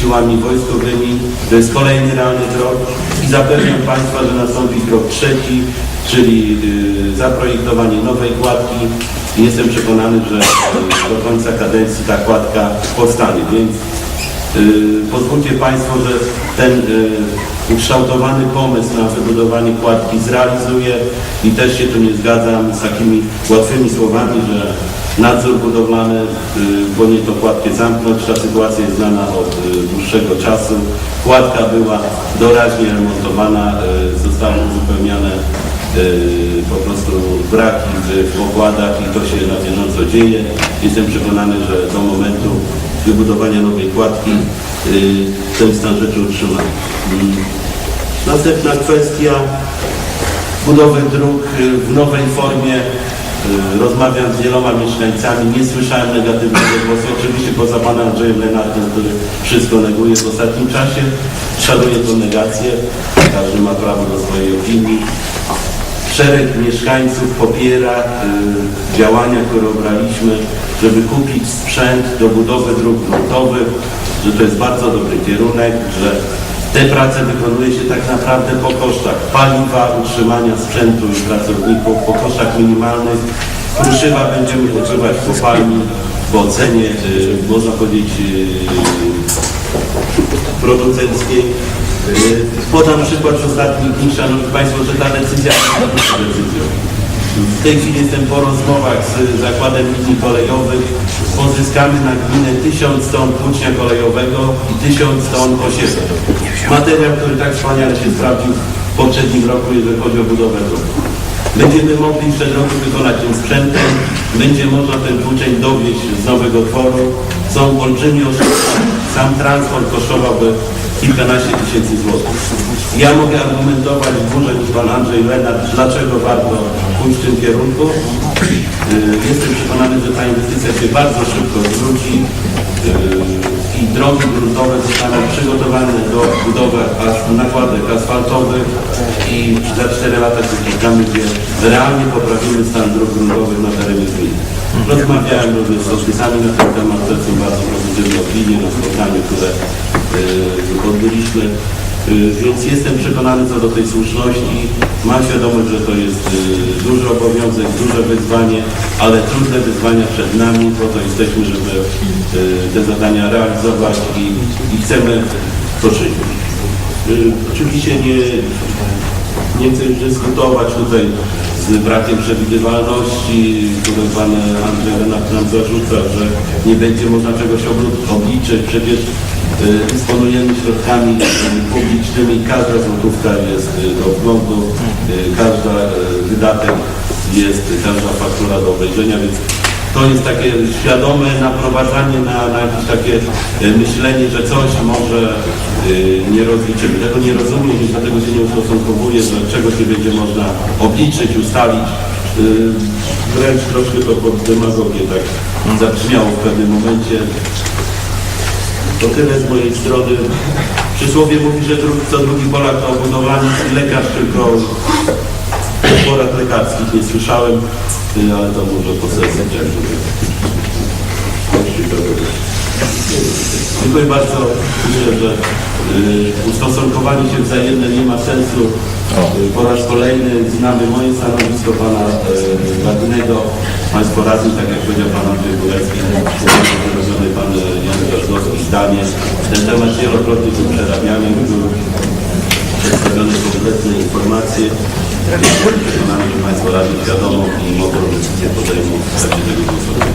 siłami wojskowymi. To jest kolejny realny krok i zapewniam Państwa, że nastąpi krok trzeci, czyli y, zaprojektowanie nowej kładki. Jestem przekonany, że y, do końca kadencji ta kładka powstanie, więc y, pozwólcie Państwo, że ten ukształtowany pomysł na wybudowanie kładki zrealizuję i też się tu nie zgadzam z takimi łatwymi słowami, że nadzór budowlany y, powinien tą kładkę zamknąć. Ta sytuacja jest znana od y, dłuższego czasu. Kładka była doraźnie remontowana, y, zostały uzupełniane y, po prostu braki w pokładach i to się na bieżąco dzieje. Jestem przekonany, że do momentu wybudowania nowej kładki y, ten stan rzeczy utrzyma. Mm. Następna kwestia budowy dróg y, w nowej formie. Y, Rozmawiam z wieloma mieszkańcami, nie słyszałem negatywnego głosu, oczywiście poza panem Andrzejem Lenartem, który wszystko neguje w ostatnim czasie. Szanuję tę negację, każdy ma prawo do swojej opinii. Szereg mieszkańców popiera y, działania, które obraliśmy, żeby kupić sprzęt do budowy dróg gruntowych, że to jest bardzo dobry kierunek, że te prace wykonuje się tak naprawdę po kosztach paliwa, utrzymania sprzętu i pracowników, po kosztach minimalnych. Kruszywa będziemy używać w kopalni w ocenie, y, można powiedzieć, y, producenckiej. Y, Podam przykład z ostatnich dni, Szanowni Państwo, że ta decyzja jest decyzją. W tej chwili jestem po rozmowach z Zakładem Linii Kolejowych. Pozyskamy na gminę 1000 ton płucznia kolejowego i 1000 ton osiedla. Materiał, który tak wspaniale się sprawdził w poprzednim roku, jeżeli chodzi o budowę dróg. Będziemy mogli przed roku wykonać tym sprzętem, będzie można ten płuczeń dowieść z nowego tworu. Są olbrzymie oszczędności. Sam transport kosztowałby kilkanaście tysięcy złotych. Ja mogę argumentować dłużej niż pan Andrzej Lenart, dlaczego warto pójść w tym kierunku. Yy, Jestem przekonany, że ta inwestycja się bardzo szybko zwróci yy, i drogi gruntowe zostaną przygotowane do budowy nakładek asfaltowych i za 4 lata się spotkamy, gdzie realnie poprawimy stan dróg gruntowych na terenie gminy. Rozmawiałem również z sołtysami na ten temat, to są bardzo pozytywne opinie na spotkaniu, które yy, odbyliśmy. Yy, Więc jestem przekonany co do tej słuszności. Mam świadomość, że to jest yy, duży obowiązek, duże wyzwanie, ale trudne wyzwania przed nami. Po to jesteśmy, żeby te zadania realizować i, i chcemy to czynić. Oczywiście nie, nie chcę już dyskutować tutaj z brakiem przewidywalności, który pan Andrzej Renat nam zarzuca, że nie będzie można czegoś obli- obliczyć. Przecież dysponujemy środkami y, publicznymi, każda złotówka jest y, do wglądu, y, każda y, wydatek jest, każda faktura do obejrzenia, więc to jest takie świadome naprowadzanie na, na jakieś takie y, myślenie, że coś może y, nie rozliczymy. Tego nie rozumiem i dlatego się nie ustosunkowuję, że czegoś nie będzie można obliczyć, ustalić. Y, Wręcz troszkę to pod demagogię tak zabrzmiało w pewnym momencie. To tyle z mojej strony. Przysłowie mówi, że co drugi Polak to obudowany lekarz, tylko porad lekarskich nie słyszałem, y, ale to może po sesji. Dziękuję bardzo. Myślę, że y, ustosunkowanie się wzajemne nie ma sensu. Po raz kolejny znamy moje stanowisko pana y, radnego. Państwo radni, tak jak powiedział pan Andrzej Górecki, wyrobiony pan y, Jan Garzowski zdanie. Ten temat wielokrotnie był przerabiany, były przedstawione kompletne informacje. Jestem przekonany, że Państwo radni świadomą i mądrą decyzję podejmą w tego głosowania.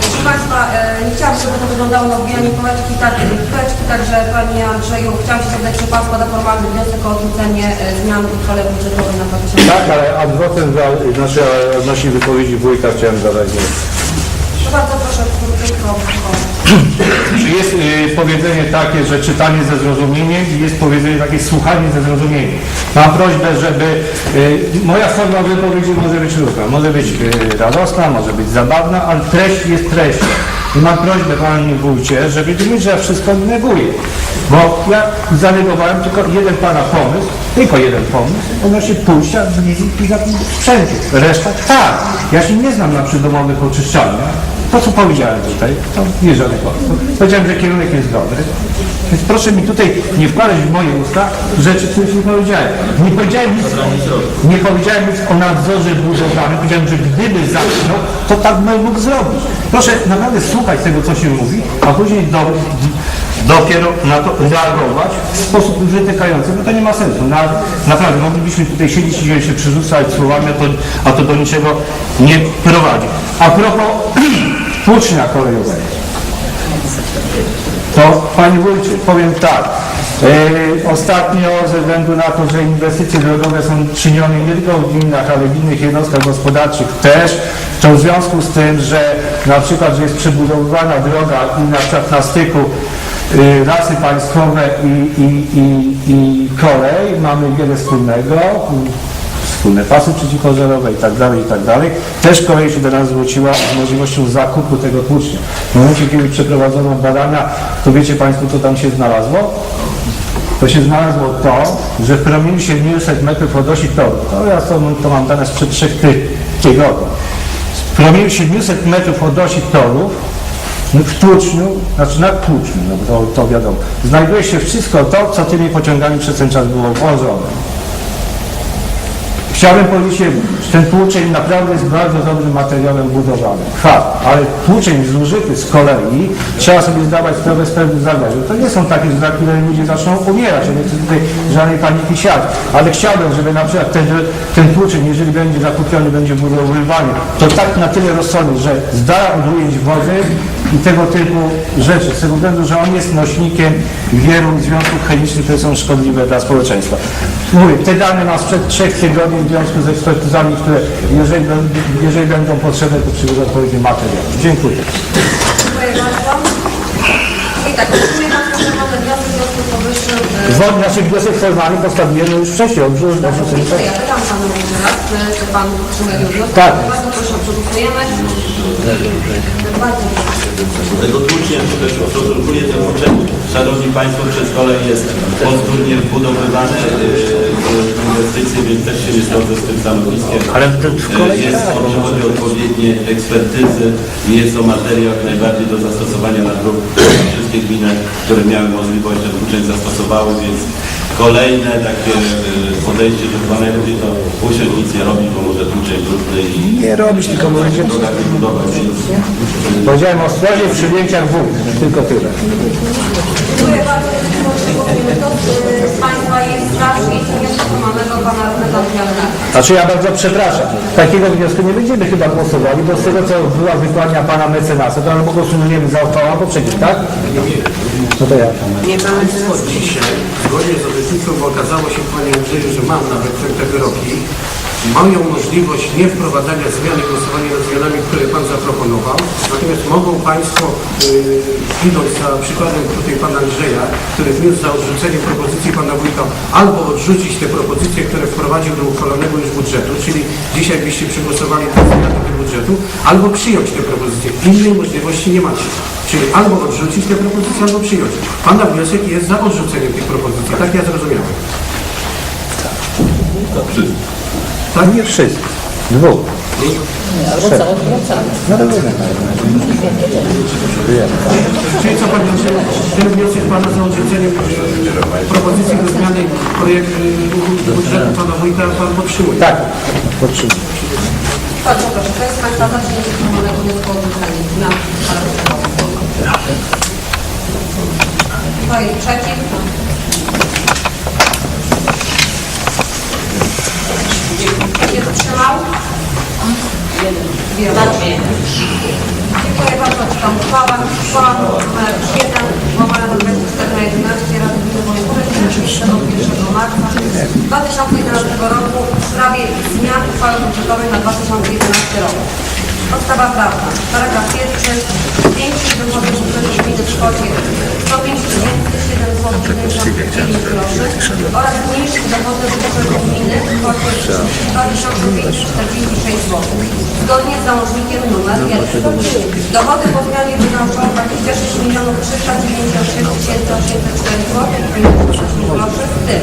Proszę Państwa, e, chciałam, żeby to wyglądało na wbijanie pałeczki, tak, pałeczki, także Panie Andrzeju, chciałam się zapytać, czy Pan składa formalny wniosek o odrzucenie e, zmian w uchwale budżetowej na 2000 Tak, ale za, znaczy odnośnie wypowiedzi wujka chciałem zadać. To bardzo proszę krótko Jest y, powiedzenie takie, że czytanie ze zrozumieniem i jest powiedzenie takie słuchanie ze zrozumieniem. Mam prośbę, żeby y, moja forma wypowiedzi może być różna. Może być y, radosna, może być zabawna, ale treść jest treścią. I mam prośbę Panie Wójcie, żeby nie że ja wszystko neguję. Bo ja zanegowałem tylko jeden Pana pomysł, tylko jeden pomysł, odnośnie pójścia w i sprzętu. Reszta tak. Ja się nie znam na przydomowych oczyszczalniach. To, co powiedziałem tutaj, to nie żadnych kłamstw. Powiedziałem, że kierunek jest dobry. Więc proszę mi tutaj nie wkładać w moje usta rzeczy, których nie powiedziałem. Nie powiedziałem nic, nie powiedziałem nic o nadzorze budowlanym. Powiedziałem, że gdyby zaczynał, to tak bym mógł zrobić. Proszę naprawdę słuchać tego, co się mówi, a później do, dopiero na to reagować w sposób wytykający, bo to nie ma sensu. Na, naprawdę, moglibyśmy tutaj siedzieć i się przerzucać słowami, a to, a to do niczego nie prowadzi. A propos tłucznia kolejowego. To Panie Wójcie, powiem tak. E, ostatnio ze względu na to, że inwestycje drogowe są czynione nie tylko w gminach, ale w innych jednostkach gospodarczych też, to w związku z tym, że na przykład, że jest przebudowywana droga i na przykład na styku y, lasy państwowe i, i, i, i kolej mamy wiele wspólnego wspólne pasy przeciwpożarowe i tak dalej, i tak dalej. Też kolej się do nas zwróciła z możliwością zakupu tego tłucznia. W momencie, kiedy przeprowadzono badania, to wiecie Państwo, co tam się znalazło? To się znalazło to, że w promieniu 700 metrów od osi toru, to ja to, to mam dane sprzed trzech ty, tygodni, w promieniu 700 metrów od osi torów w tłuczniu, znaczy na tłuczniu, no to, to wiadomo, znajduje się wszystko to, co tymi pociągami przez ten czas było włożone. Chciałbym powiedzieć, że ten tłuczeń naprawdę jest bardzo dobrym materiałem budowlanym. Fakt, ale tłuczeń zużyty z kolei trzeba sobie zdawać sprawę z pewnych zadań. To nie są takie, za które ludzie zaczną umierać. Ja nie chcę tutaj żadnej paniki siać, ale chciałbym, żeby na przykład ten, ten tłuczeń, jeżeli będzie zakupiony, będzie budowywany, to tak na tyle rozsądny, że zda ujęć wody i tego typu rzeczy, z tego względu, że on jest nośnikiem wielu związków chemicznych, które są szkodliwe dla społeczeństwa. Mówię, te dane mam sprzed trzech tygodni w związku z ekspertyzami, które jeżeli, będą- jeżeli będą potrzebne, to przygodę odpowiedni materiał. Dziękuję. Dziękuję bardzo. I tak, formalny wniosek w związku z powyższym. e, znaczy wniosek formalny postawiłem już wcześniej. Dziękuję. Ja pytam Panu jeszcze raz, czy, Pan utrzymuje wniosek. Tak. Bardzo proszę, przegłosujemy. Bardzo proszę. Tego tłucznia, też ustosunkuję ten tłuczek. Szanowni Państwo, przez kolej jest podwórnie wbudowywany yy, inwestycje, więc też się nie zgodzę z tym stanowiskiem. Ale to w Yy, Jest, tak. odpowiednie ekspertyzy i jest to materia jak najbardziej do zastosowania na dróg. Wszystkie gminy, które miały możliwość, że tłuczeń zastosowały, więc kolejne takie yy, podejście do chyba najlepiej to usiąść nic nie robić, bo może tłuczeń brudny i Nie robić, tylko mówić. droga wybudować, więc Powiedziałem o straży przy wód, tylko tyle. Dziękuję bardzo. Znaczy ja bardzo przepraszam. Takiego wniosku nie będziemy chyba głosowali, bo z tego co była wykładnia pana mecenasa, to albo głosujemy za uchwałą, albo przeciw, tak? No to ja. Dzisiaj, zgodnie z obietnicą, bo okazało się, Panie Andrzeju, że mam nawet te wyroki, mają możliwość nie wprowadzania zmian i głosowania nad zmianami, które Pan zaproponował, natomiast mogą Państwo, yy, idąc za przykładem tutaj Pana Andrzeja, który wniósł za odrzucenie propozycji Pana Wójta, albo odrzucić te propozycje, które wprowadził do uchwalonego już budżetu, czyli dzisiaj byście przegłosowali te zmiany do budżetu, albo przyjąć te propozycje. Innej możliwości nie macie. Czyli albo odrzucić te propozycje, albo przyjąć. Pana wniosek jest za odrzuceniem tych propozycji. Tak ja zrozumiałem. Tak? Nie wszyscy. Dwóch. Czyli co Pan Andrzej, ten wniosek Pana za odrzuceniem e, propozycji do zmiany projektu e, budżetu Pana Wójta Pan podtrzymuje. Tak. Podtrzymuję. Bardzo proszę. Kto jest Państwa za przyjęciem formalnego wniosku o odrzucenie zmian? Kto jest przeciw? Się wstrzymał? Jeden. Dziękuję bardzo. Czytam uchwałę. Uchwała numer 7, łamana do 24 na 11 Rady Gminy Wojewódzkiej z 31 marca 2011 roku w sprawie zmian uchwały budżetowej na 2011 rok. Podstawa prawna. Paragraf pierwszy. Zwiększyć dochody budżetu gminy w kwocie 105 7 zł 99 groszy oraz zmniejszyć dochody budżetu gminy w kwocie 2546 zł. Zgodnie z załącznikiem numer 1. Dochody po zmianie wynoszą 26 milionów 396 804 zł i 58 groszy w tym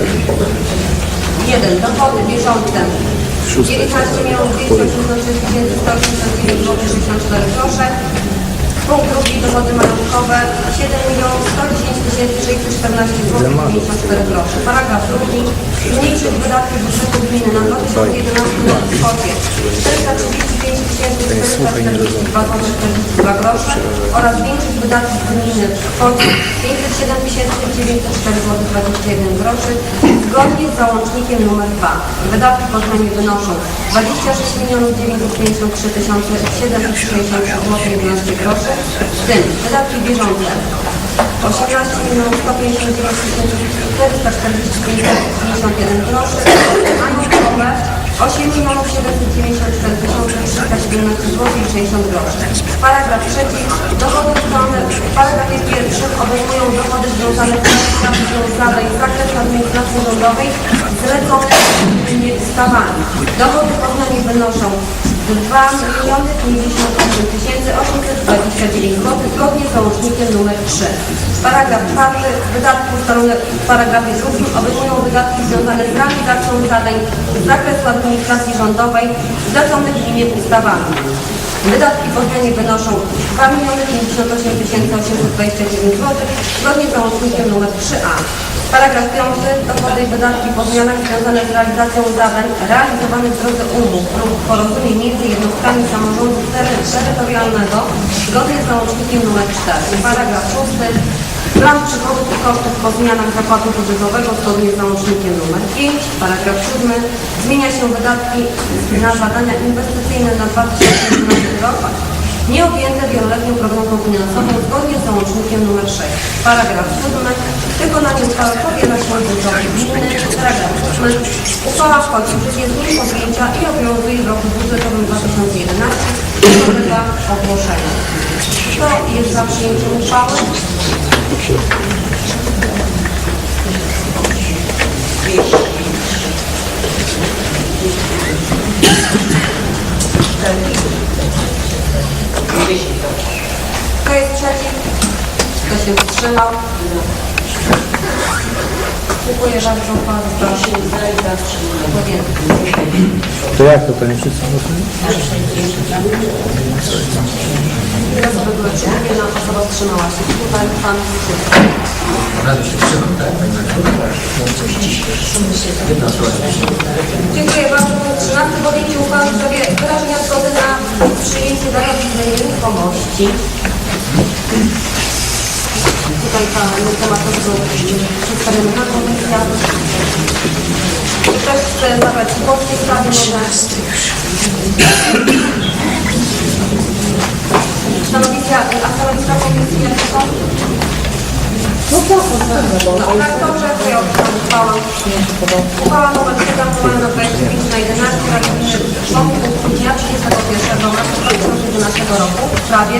1. Dochody bieżące 19 milionów 286 189 zł 64 grosze Punkt drugi dochody majątkowe 7 milionów 110 614 zł 54 groszy. Paragraf drugi zmniejszyć wydatki budżetu gminy na 2011 rok w kwocie 435 442 zł 42 grosze oraz zwiększyć wydatki gminy w kwocie 507 904 zł 21 groszy zgodnie z załącznikiem nr 2. Wydatki po zmianie wynoszą 26 953 760 zł 11 groszy w tym wydatki bieżące 18 159 445 51 groszy, a notowe 8 794 317 zł i 60 groszy. Paragraf trzeci. Dochody ustalone w paragrafie pierwszym obejmują dochody związane z realizacją zadań z zakresu administracji rządowej zlecone innymi ustawami. Dochody po zmianie wynoszą 2 58 829 zł zgodnie z załącznikiem nr 3. Paragraf czwarty. Wydatki ustalone w paragrafie drugim obejmują wydatki związane z realizacją zadań z zakresu administracji rządowej zleconych gminie ustawami. Wydatki po zmianie wynoszą 2 58 829 zł zgodnie z załącznikiem nr 3a. Paragraf 5. Dochody i wydatki po zmianach związane z realizacją zadań realizowanych w drodze umów lub porozumień między jednostkami samorządu tery- terytorialnego zgodnie z załącznikiem nr 4. Paragraf 6. Plan przychodów i kosztów po zmianach zakładu budżetowego zgodnie z załącznikiem nr 5. Paragraf 7. Zmienia się wydatki na zadania inwestycyjne na 2011 rok nieobjęte wieloletnią prognozą finansową zgodnie z załącznikiem nr 6. Paragraf 7. Wykonanie uchwały powiela się budżetowi gminy. Paragraf 8. Uchwała wchodzi w życie z dniem podjęcia i obowiązuje w roku budżetowym 2011 i podlega. Kto jest za przyjęciem uchwały? Kto jest przeciw? Kto się wstrzymał? Dziękuję bardzo. Uchwała została podjęta. To jak to, to nie wszyscy osoby były przeciwne, jedna osoba wstrzymała się. Tutaj pan Krzysztof. Dziękuję bardzo. Punkt 13. Podjęcie uchwały w sprawie wyrażenia zgody na przyjęcie darowizny nieruchomości. Tutaj pan temat był przedstawiony na komisjach. Ktoś chce zabrać głos w tej sprawie? Stanowiska, a stanowiska komisji jakie są? No tak, to ja odczytam uchwałę. Uchwała nr 7 złożona na 25 na 11 Rady Gminy Członków dnia 31 marca 2011 roku w sprawie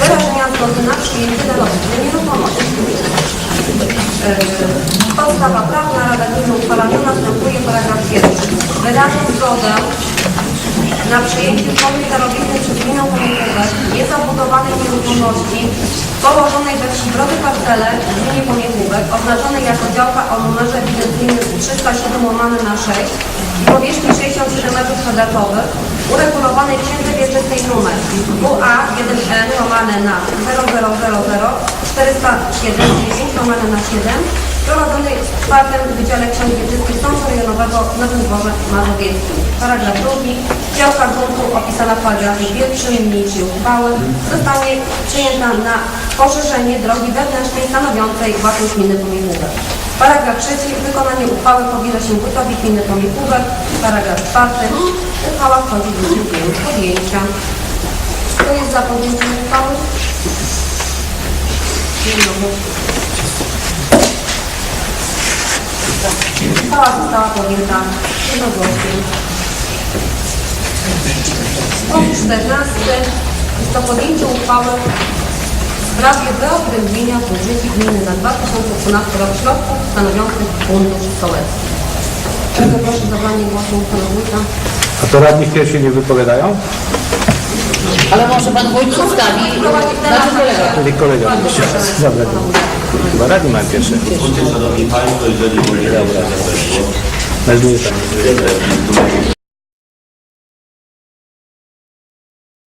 wyrażenia zgody na przyjęcie darowizny nieruchomości. Yy, Podstawa prawna Rada Gminy uchwalania następuje paragraf pierwszy. Wyraża zgodę na przyjęcie formy darowizny przez gminę Pomiechówek niezabudowanej nieruchomości położonej we wsi Brody Parcele w gminie Pomiechówek oznaczonej jako działka o numerze ewidencyjnym 307 łamane na 6 i powierzchni 67 m2 uregulowanej księdze wieczystej numer WA 1N łamane na 0000 479 łamane na 7 prowadzonej w czwartym Wydziale Ksiąg Wieczystych Sądu Rejonowego Nowym Dworze Mazowieckim. Paragraf drugi. Działka gruntu opisana w paragrafie pierwszym niniejszej uchwały zostanie przyjęta na poszerzenie drogi wewnętrznej stanowiącej własność gminy Pomiechówek. Paragraf trzeci. Wykonanie uchwały powierza się wójtowi gminy Pomiechówek. Paragraf czwarty. Uchwała wchodzi w dniu podjęcia. Kto jest za podjęciem uchwały? Uchwała została podjęta jednogłośnie. Punkt 14. Jest to podjęcie uchwały w sprawie wyodrębnienia w budżecie gminy na 2012 rok środków stanowiących fundusz sołecki. Bardzo proszę o zabranie głosu pana wójta. A to radni w pierwszej nie wypowiadają? Ale może pan wójt przedstawi nasz kolega. Czyli kolega. Chyba radni mają pierwsze. Szanowni Państwo, jeżeli.